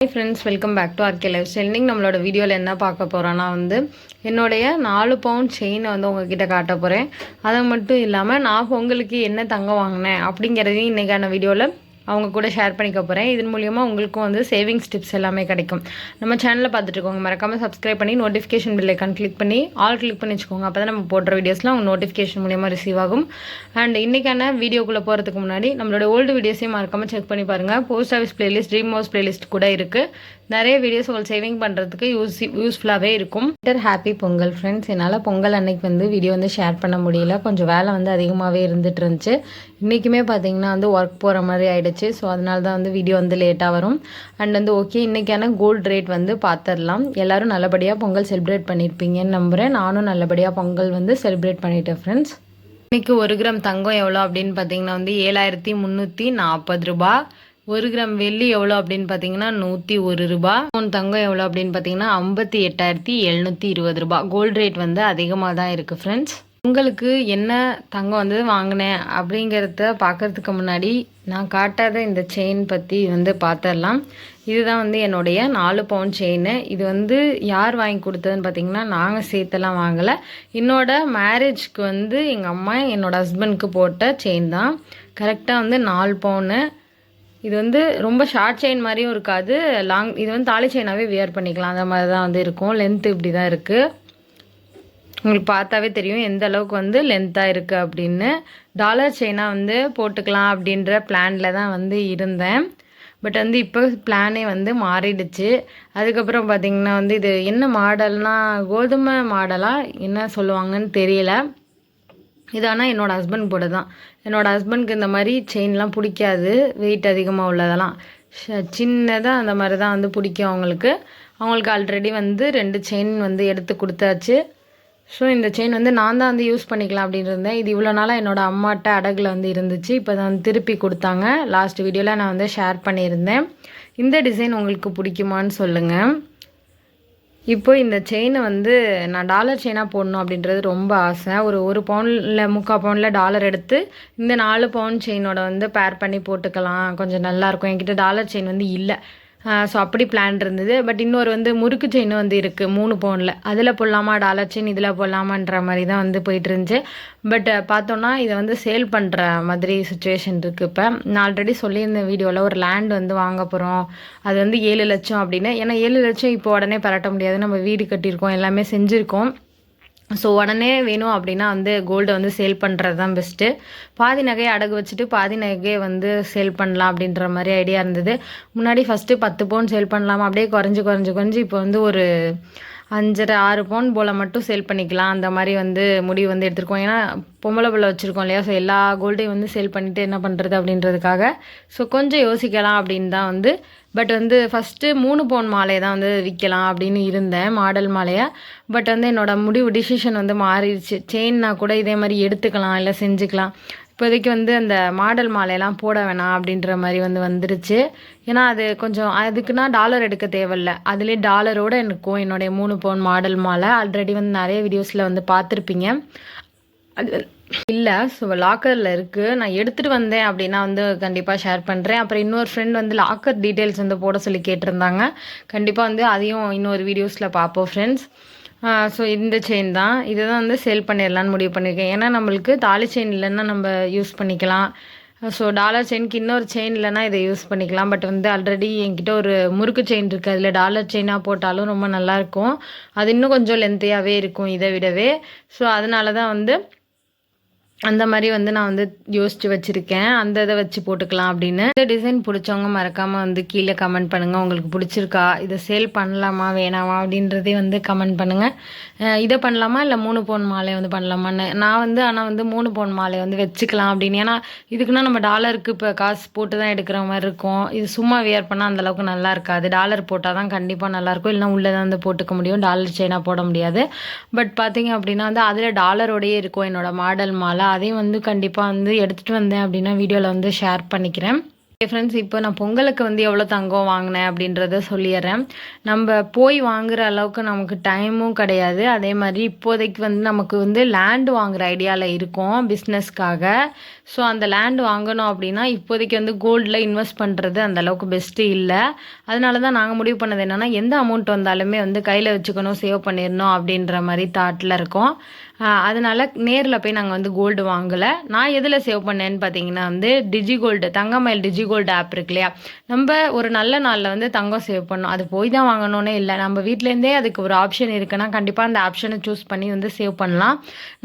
Hi friends welcome back to RK lifestyle நம்மளோட வீடியோவில் என்ன பார்க்க போகிறோன்னா வந்து என்னுடைய நாலு பவுண்ட் செயினை வந்து உங்ககிட்ட காட்ட போகிறேன் அது மட்டும் இல்லாமல் நான் உங்களுக்கு என்ன தங்கம் வாங்கினேன் அப்படிங்கிறதையும் இன்றைக்கான வீடியோவில் அவங்க கூட ஷேர் பண்ணிக்க போகிறேன் இதன் மூலியமாக உங்களுக்கும் வந்து சேவிங்ஸ் டிப்ஸ் எல்லாமே கிடைக்கும். நம்ம சேனலில் பார்த்துட்டுருக்கோங்க மறக்காமல் சப்ஸ்கிரைப் பண்ணி நோட்டிஃபிகேஷன் பில் ஐக்கான் கிளிக் பண்ணி ஆல் கிளிக் பண்ணி வச்சுக்கோங்க. அப்போ தான் நம்ம போடுற வீடியோஸ்லாம் உங்கள் நோட்டிஃபிகேஷன் மூலியமாக ரிசீவ் ஆகும். அண்ட் இன்றைக்கான வீடியோக்குள்ளே போகிறதுக்கு முன்னாடி நம்மளோட ஓல்டு வீடியோஸையும் மறக்காமல் செக் பண்ணி பாருங்கள் post office playlist dream house playlist கூட இருக்குது நிறைய வீடியோஸ் உங்களுக்கு சேவிங் பண்ணுறதுக்கு யூஸ் யூஸ்ஃபுல்லாகவே இருக்கும். ஹாப்பி பொங்கல் ஃப்ரெண்ட்ஸ் என்னால் பொங்கல் அன்னைக்கு வந்து வீடியோ வந்து ஷேர் பண்ண முடியல. கொஞ்சம் வேலை வந்து அதிகமாகவே இருந்துட்டு இருந்துச்சு. இன்றைக்குமே பார்த்தீங்கன்னா வந்து ஒர்க் போகிற மாதிரி ஆகிடுச்சு ஸோ அதனால தான் வந்து வீடியோ வந்து லேட்டாக வரும். அண்ட் வந்து ஓகே இன்றைக்கான கோல்டு ரேட் வந்து பார்த்துடலாம் எல்லோரும் நல்லபடியாக பொங்கல் செலிப்ரேட் பண்ணியிருப்பீங்கன்னு நம்புகிறேன் நானும் நல்லபடியாக பொங்கல் வந்து செலிப்ரேட் பண்ணிட்டேன் ஃப்ரெண்ட்ஸ் இன்றைக்கி ஒரு கிராம் தங்கம் எவ்வளோ அப்படின்னு பார்த்தீங்கன்னா வந்து ஏழாயிரத்தி முந்நூற்றி நாற்பது ரூபா. ஒரு கிராம் வெள்ளி எவ்வளோ அப்படின்னு பார்த்தீங்கன்னா நூற்றி ஒரு ரூபா. மூணு தங்கம் எவ்வளோ அப்படின்னு பார்த்தீங்கன்னா ஐம்பத்தி எட்டாயிரத்தி எழுநூற்றி இருபது ரூபா. கோல்டு ரேட் வந்து அதிகமாக தான் இருக்குது ஃப்ரெண்ட்ஸ் உங்களுக்கு என்ன தங்கம் வந்து வாங்கினேன் அப்படிங்கிறத பார்க்கறதுக்கு முன்னாடி நான் காட்டாத இந்த செயின் பற்றி வந்து பார்த்துடலாம் இதுதான் வந்து என்னுடைய நாலு பவுன் செயின் இது வந்து யார் வாங்கி கொடுத்ததுன்னு பார்த்தீங்கன்னா நாங்கள் சேர்த்தெல்லாம் வாங்கலை. என்னோட மேரேஜ்க்கு வந்து எங்கள் அம்மா என்னோடய ஹஸ்பண்ட்க்கு போட்ட செயின் தான். கரெக்டாக வந்து நாலு பவுனு இது வந்து ரொம்ப ஷார்ட் செயின் மாதிரியும் இருக்காது. லாங் இது வந்து தாலி செயினாகவே வியர் பண்ணிக்கலாம். அந்த மாதிரி தான் வந்து இருக்கும். லென்த்து இப்படி தான் இருக்குது உங்களுக்கு பார்த்தாவே தெரியும் எந்த அளவுக்கு வந்து லென்த்தாக இருக்குது அப்படின்னு. டாலர் செயினாக வந்து போட்டுக்கலாம் அப்படின்ற பிளானில் தான் வந்து இருந்தேன். பட் வந்து இப்போ பிளானே வந்து மாறிடுச்சு. அதுக்கப்புறம் பார்த்திங்கன்னா வந்து இது என்ன மாடல்னால் கோதுமை மாடலாக என்ன சொல்லுவாங்கன்னு தெரியல. இது ஆனால் என்னோடய ஹஸ்பண்ட் போட தான் என்னோடய ஹஸ்பண்ட்க்கு இந்த மாதிரி செயின்லாம் பிடிக்காது. வெயிட் அதிகமாக உள்ளதெல்லாம். சின்னதாக அந்த மாதிரி தான் வந்து பிடிக்கும் அவங்களுக்கு. அவங்களுக்கு ஆல்ரெடி வந்து ரெண்டு செயின் வந்து எடுத்து கொடுத்தாச்சு. ஸோ இந்த செயின் வந்து நான் தான் வந்து யூஸ் பண்ணிக்கலாம் அப்படின்னு இருந்தேன். இது இவ்வளோ நாளாக என்னோடய அம்மாட்ட அடகில் வந்து இருந்துச்சு. இப்போ தான் திருப்பி கொடுத்தாங்க. லாஸ்ட் வீடியோவில் நான் வந்து ஷேர் பண்ணியிருந்தேன். இந்த டிசைன் உங்களுக்கு பிடிக்குமான்னு சொல்லுங்கள் இப்போ இந்த செயினை வந்து நான் டாலர் செயினாக போடணும் அப்படின்றது ரொம்ப ஆசை. ஒரு ஒரு பவுனில் முக்கால் பவுனில் டாலர் எடுத்து இந்த நாலு பவுன் செயினோட வந்து பேர் பண்ணி போட்டுக்கலாம். கொஞ்சம் நல்லாயிருக்கும் என்கிட்ட டாலர் செயின் வந்து இல்லை. ஸோ அப்படி பிளான் இருந்தது. பட் இன்னொரு வந்து முறுக்கு செயின் வந்து இருக்குது மூணு பவுனில் அதில் போடலாமா டாலர் செயின் இதில் போடலாமான்ற மாதிரி தான் வந்து போயிட்டு இருந்துச்சு. பட் பார்த்தோன்னா இதை வந்து சேல் பண்ணுற மாதிரி சுச்சுவேஷன் இருக்குது இப்போ. நான் ஆல்ரெடி சொல்லியிருந்தேன் வீடியோவில் ஒரு லேண்ட் வந்து வாங்க போகிறோம் அது வந்து ஏழு லட்சம் அப்படின்னு. ஏன்னா ஏழு லட்சம் இப்போ உடனே பரட்ட முடியாது. நம்ம வீடு கட்டியிருக்கோம் எல்லாமே செஞ்சுருக்கோம். ஸோ உடனே வேணும் அப்படின்னா வந்து கோல்டை வந்து சேல் பண்ணுறது தான் பெஸ்ட்டு பாதி நகையை அடகு வச்சுட்டு பாதி நகையை வந்து சேல் பண்ணலாம் அப்படின்ற மாதிரி ஐடியா இருந்தது. முன்னாடி ஃபஸ்ட்டு பத்து பவுன் சேல் பண்ணலாமா? அப்படியே குறைஞ்சி குறைஞ்சி குறைஞ்சி இப்போ வந்து ஒரு அஞ்சரை ஆறு பவுன் போல் மட்டும் சேல் பண்ணிக்கலாம். அந்த மாதிரி வந்து முடிவு வந்து எடுத்துருக்கோம். ஏன்னா பொம்பளை பிள்ளை வச்சுருக்கோம் இல்லையா? ஸோ எல்லா கோல்டையும் வந்து சேல் பண்ணிவிட்டு என்ன பண்ணுறது அப்படின்றதுக்காக. ஸோ கொஞ்சம் யோசிக்கலாம் அப்படின்னு தான் வந்து பட் வந்து ஃபஸ்ட்டு மூணு பவுன் மாலையை தான் வந்து விற்கலாம் அப்படின்னு இருந்தேன் மாடல் மாலையை. பட் வந்து என்னோடய முடிவு டிசிஷன் வந்து மாறிடுச்சு. செயின்னா கூட இதே மாதிரி எடுத்துக்கலாம் இல்லை செஞ்சுக்கலாம். இப்போதைக்கு வந்து அந்த மாடல் மாலையெல்லாம் போட வேணாம் அப்படின்ற மாதிரி வந்து வந்துருச்சு. ஏன்னா அது கொஞ்சம் அதுக்குன்னா டாலர் எடுக்க தேவையில்ல. அதுலேயே டாலரோடு எனக்கும் என்னுடைய மூணு பவுன் மாடல் மாலை. ஆல்ரெடி வந்து நிறைய வீடியோஸில் வந்து பார்த்துருப்பீங்க. அது இல்லை ஸோ லாக்கரில் இருக்குது நான் எடுத்துகிட்டு வந்தேன் அப்படின்னா வந்து கண்டிப்பாக ஷேர் பண்ணுறேன் அப்புறம் இன்னொரு ஃப்ரெண்ட் வந்து லாக்கர் டீட்டெயில்ஸ் வந்து போட சொல்லி கேட்டிருந்தாங்க. கண்டிப்பாக வந்து அதையும் இன்னொரு வீடியோஸில் பார்ப்போம் ஃப்ரெண்ட்ஸ் ஸோ இந்த செயின் தான். இதை தான் வந்து சேல் பண்ணிடலான்னு முடிவு பண்ணியிருக்கேன் ஏன்னா நம்மளுக்கு தாலி செயின் இல்லைன்னா நம்ம யூஸ் பண்ணிக்கலாம். ஸோ டாலர் செயினுக்கு இன்னொரு செயின் இல்லைன்னா இதை யூஸ் பண்ணிக்கலாம். பட் வந்து ஆல்ரெடி என்கிட்ட ஒரு முறுக்கு செயின் இருக்குது அதில் டாலர் செயினாக போட்டாலும் ரொம்ப நல்லாயிருக்கும் அது இன்னும் கொஞ்சம் லென்த்தையாகவே இருக்கும் இதை விடவே. ஸோ அதனால தான் வந்து அந்த மாதிரி வந்து நான் வந்து யோசித்து வச்சுருக்கேன். அந்த இதை வச்சு போட்டுக்கலாம் அப்படின்னு. இந்த டிசைன் பிடிச்சவங்க மறக்காமல் வந்து கீழே கமெண்ட் பண்ணுங்கள் உங்களுக்கு பிடிச்சிருக்கா? இதை சேல் பண்ணலாமா? வேணாமா? அப்படின்றதே வந்து கமெண்ட் பண்ணுங்கள் இதை பண்ணலாமா? இல்லை மூணு பவுன் மாலை வந்து பண்ணலாமான்னு? நான் வந்து ஆனால் வந்து மூணு பவுன் மாலை வந்து வச்சுக்கலாம் அப்படின்னு. ஏன்னா இதுக்குன்னா நம்ம டாலருக்கு இப்போ காசு போட்டு தான் எடுக்கிற மாதிரி இருக்கும். இது சும்மா வியர் பண்ணால் அந்தளவுக்கு நல்லா இருக்காது. டாலர் போட்டால் தான் கண்டிப்பாக நல்லாயிருக்கும் இல்லைனா உள்ளே தான் வந்து போட்டுக்க முடியும். டாலர் செயினாக போட முடியாது. பட் பார்த்தீங்க அப்படின்னா வந்து அதில் டாலரோடையே இருக்கும். என்னோடய மாடல் மாலை. அதையும் வந்து கண்டிப்பாக வந்து எடுத்துகிட்டு வந்தேன் அப்படின்னா வீடியோவில் வந்து ஷேர் பண்ணிக்கிறேன். ஃப்ரெண்ட்ஸ் இப்போ நான் பொங்கலுக்கு வந்து எவ்வளோ தங்கம் வாங்கினேன் அப்படின்றத சொல்லிடுறேன். நம்ம போய் வாங்குற அளவுக்கு நமக்கு டைமும் கிடையாது. அதே மாதிரி இப்போதைக்கு வந்து நமக்கு வந்து லேண்டு வாங்குற ஐடியாவில் இருக்கும் பிஸ்னஸ்க்காக ஸோ அந்த லேண்ட் வாங்கணும் அப்படின்னா இப்போதைக்கு வந்து கோல்டில் இன்வெஸ்ட் பண்ணுறது அந்த அளவுக்கு பெஸ்ட்டு இல்லை. அதனால தான் நாங்கள் முடிவு பண்ணது என்னென்னா எந்த அமௌண்ட் வந்தாலுமே வந்து கையில் வச்சுக்கணும் சேவ் பண்ணிடணும் அப்படின்ற மாதிரி தாட்டில் இருக்கோம். அதனால் நேரில் போய் நாங்கள் வந்து கோல்டு வாங்கலை. நான் எதில் சேவ் பண்ணேன்னு பார்த்தீங்கன்னா வந்து digi gold Thangamayil digi gold app இருக்கு இல்லையா? நம்ம ஒரு நல்ல நாளில் வந்து தங்கம் சேவ் பண்ணோம். அது போய் தான் வாங்கணும்னே இல்லை. நம்ம வீட்டிலேருந்தே அதுக்கு ஒரு ஆப்ஷன் இருக்குன்னா கண்டிப்பாக அந்த ஆப்ஷனை சூஸ் பண்ணி வந்து சேவ் பண்ணலாம்.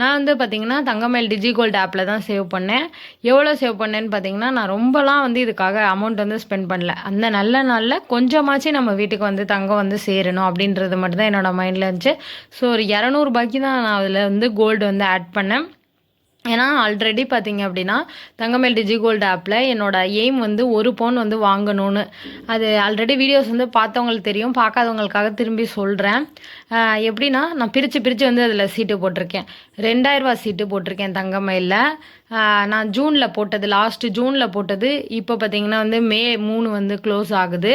நான் வந்து பார்த்தீங்கன்னா தங்கமயில் டிஜி கோல்டு ஆப்பில் தான் சேவ் பண்ணேன். எவ்வளோ சேவ் பண்ணேன்னு பார்த்தீங்கன்னா நான் ரொம்பலாம் வந்து இதுக்காக அமௌண்ட் வந்து ஸ்பெண்ட் பண்ணல. அந்த நல்ல நாளில் கொஞ்சமாச்சு நம்ம வீட்டுக்கு வந்து தங்கம் வந்து சேரணும் அப்படின்றது மட்டும் தான் மைண்டில் இருந்துச்சு. ஸோ ஒரு இரநூறுபாய்க்கு தான் நான் அதில் வந்து கோல்டு வந்து ஆட் பண்ணேன். ஏன்னா ஆல்ரெடி பார்த்தீங்க அப்படின்னா தங்கமேல் டிஜி கோல்டு ஆப்பில் என்னோட எய்ம் வந்து ஒரு பவுன் வந்து வாங்கணும்னு. அது ஆல்ரெடி வீடியோஸ் வந்து பார்த்தவங்களுக்கு தெரியும் பார்க்காதவங்களுக்காக திரும்பி சொல்கிறேன் எப்படின்னா நான் பிரித்து பிரித்து வந்து அதில் சீட்டு போட்டிருக்கேன். ரெண்டாயிரரூவா சீட்டு போட்டிருக்கேன் தங்கமயிலில் நான் ஜூனில் போட்டது லாஸ்ட்டு ஜூனில் போட்டது இப்போ பார்த்தீங்கன்னா வந்து மே மூணு வந்து க்ளோஸ் ஆகுது.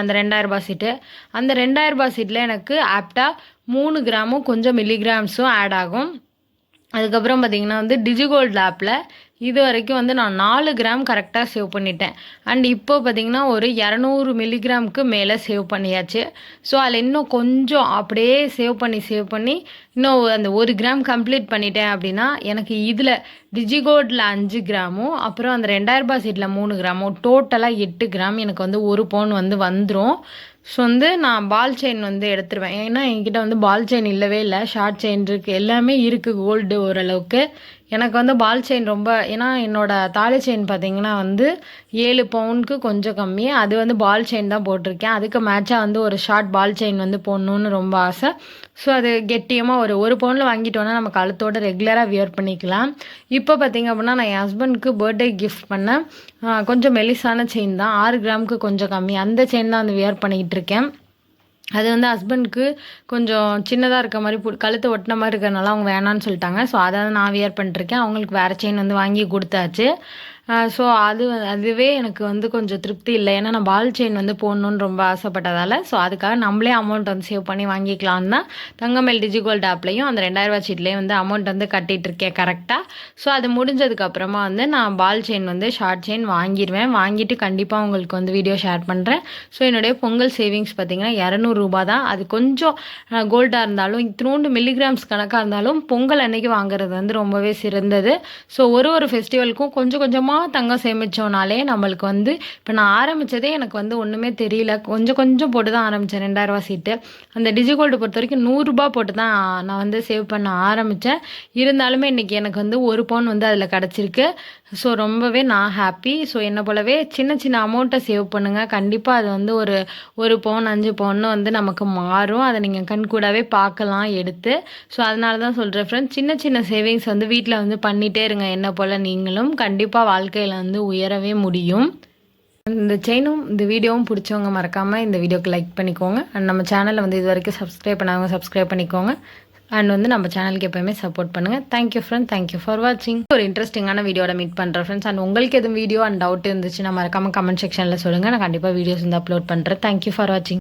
அந்த ரெண்டாயிரரூபா சீட்டு அந்த ரெண்டாயிரரூபா சீட்டில் எனக்கு ஆப்டாக மூணு கிராமும் கொஞ்சம் மில்லிகிராம்ஸும் ஆட் ஆகும். அதுக்கப்புறம் பார்த்திங்கன்னா வந்து டிஜிகோல்டு ஆப்பில் இது வரைக்கும் வந்து நான் நாலு கிராம் கரெக்டாக சேவ் பண்ணிட்டேன். அண்ட் இப்போ பார்த்தீங்கன்னா ஒரு இரநூறு மில்லிகிராமுக்கு மேலே சேவ் பண்ணியாச்சு. ஸோ அதில் இன்னும் கொஞ்சம் அப்படியே சேவ் பண்ணி சேவ் பண்ணி இன்னும் அந்த ஒரு கிராம் கம்ப்ளீட் பண்ணிட்டேன் அப்படின்னா எனக்கு இதில் டிஜிகோல்டில் அஞ்சு கிராமும் அப்புறம் அந்த ரெண்டாயிரரூபா சீட்டில் மூணு கிராமும் டோட்டலாக எட்டு கிராம் எனக்கு வந்து ஒரு பவுன் வந்து வந்துடும் ஸோ வந்து நான் பால் செயின் வந்து எடுத்துருவேன். ஏன்னா என்கிட்ட வந்து பால் செயின் இல்லவே இல்லை. ஷார்ட் செயின் இருக்குது எல்லாமே இருக்குது கோல்டு ஓரளவுக்கு. எனக்கு வந்து பால் செயின் ரொம்ப ஏன்னா என்னோடய தாலி செயின் பார்த்தீங்கன்னா வந்து ஏழு பவுனுக்கு கொஞ்சம் கம்மி. அது வந்து பால் செயின் தான் போட்டிருக்கேன். அதுக்கு மேட்சாக வந்து ஒரு ஷார்ட் பால் செயின் வந்து போடணுன்னு ரொம்ப ஆசை. ஸோ அது கெட்டியமாக ஒரு ஒரு பவுனில் வாங்கிட்டோன்னா நம்ம கழுத்தோட ரெகுலராக வியர் பண்ணிக்கலாம். இப்போ பார்த்தீங்க அப்படின்னா நான் என் ஹஸ்பண்ட்க்கு பர்த்டே கிஃப்ட் பண்ணேன். கொஞ்சம் மெலிசான செயின் தான். ஆறு கிராமுக்கு கொஞ்சம் கம்மி. அந்த செயின் தான் வந்து வியர் பண்ணிக்கிட்டு இருக்கேன். அது வந்து ஹஸ்பண்ட்க்கு கொஞ்சம் சின்னதாக இருக்க மாதிரி பு கழுத்தை ஒட்டின மாதிரி இருக்கிறனால அவங்க வேணான்னு சொல்லிட்டாங்க. ஸோ அதை நான் வியர் பண்ணிருக்கேன் அவங்களுக்கு வேறு செயின் வந்து வாங்கி கொடுத்தாச்சு. ஸோ அது அதுவே எனக்கு வந்து கொஞ்சம் திருப்தி இல்லை. ஏன்னா நான் பால் செயின் வந்து போடணுன்னு ரொம்ப ஆசைப்பட்டதால் ஸோ அதுக்காக நம்மளே அமௌண்ட் வந்து சேவ் பண்ணி வாங்கிக்கலான்னு தான் தங்கமேல் டிஜிகோல்டு ஆப்லையும் அந்த ரெண்டாயிரரூவா சீட்லேயும் வந்து அமௌண்ட் வந்து கட்டிட்டு இருக்கேன் கரெக்டாக ஸோ அது முடிஞ்சதுக்கப்புறமா வந்து நான் பால் செயின் வந்து ஷார்ட் செயின் வாங்கிடுவேன் வாங்கிட்டு கண்டிப்பாக உங்களுக்கு வந்து வீடியோ ஷேர் பண்ணுறேன் ஸோ என்னுடைய பொங்கல் சேவிங்ஸ் பார்த்தீங்கன்னா இரநூறுபா தான். அது கொஞ்சம் கோல்டாக இருந்தாலும் இத்தினோண்டு மில்லிகிராம்ஸ் கணக்காக இருந்தாலும் பொங்கல் அன்னைக்கு வாங்குறது வந்து ரொம்பவே சிறந்தது. ஸோ ஒரு ஒரு ஃபெஸ்டிவலுக்கும் கொஞ்சம் கொஞ்சமாக தங்கம் சேமித்தோனாலே நம்மளுக்கு வந்து இப்போ நான் ஆரம்பித்ததே எனக்கு வந்து ஒன்றுமே தெரியல. கொஞ்சம் கொஞ்சம் போட்டு தான் ஆரம்பித்தேன் ரெண்டாயிரரூவா சீட்டு. அந்த டிஜிகோல்டு பொறுத்த வரைக்கும் நூறுரூபா போட்டு தான் நான் வந்து சேவ் பண்ண ஆரம்பித்தேன் இருந்தாலுமே இன்றைக்கி எனக்கு வந்து ஒரு பவுன் வந்து அதில் கிடச்சிருக்கு. ஸோ ரொம்பவே நான் ஹாப்பி ஸோ என்னை போலவே சின்ன சின்ன அமௌண்ட்டை சேவ் பண்ணுங்கள் கண்டிப்பாக அது வந்து ஒரு ஒரு பவுன் அஞ்சு பவுன்னு வந்து நமக்கு மாறும். அதை நீங்கள் கண் கூடவே பார்க்கலாம் எடுத்து. ஸோ அதனால தான் சொல்கிறேன் ஃப்ரெண்ட்ஸ் சின்ன சின்ன சேவிங்ஸ் வந்து வீட்டில் வந்து பண்ணிகிட்டே இருங்க. என்ன போல் நீங்களும் கண்டிப்பாக வாழ்க்கையில் வந்து உயரவே முடியும். இந்த செயினும் இந்த வீடியோவும் பிடிச்சவங்க மறக்காமல் இந்த வீடியோக்கு லைக் பண்ணிக்கோங்க. அண்ட் நம்ம சேனலை வந்து இது வரைக்கும் சப்ஸ்கிரைப் பண்ணாங்க சப்ஸ்கிரைப் பண்ணிக்கோங்க. அண்ட் வந்து நம்ம சேனலுக்கு எப்போயுமே சப்போர்ட் பண்ணுங்கள் தேங்க்யூ ஃப்ரெண்ட் தேங்க்யூ ஃபார் வாட்சிங் ஒரு இன்ட்ரெஸ்டிங்கான வீடியோட மீட் பண்ணுறேன் ஃப்ரெண்ட்ஸ் அண்ட் உங்களுக்கு எதுவும் வீடியோ அண்ட் டவுட் இருந்துச்சுன்னா மறக்காமல் கமெண்ட் செக்ஷனில் சொல்லுங்கள் நான் கண்டிப்பாக வீடியோஸ் வந்து அப்லோட் பண்ணுறேன் தேங்க்யூ ஃபார் வாட்சிங்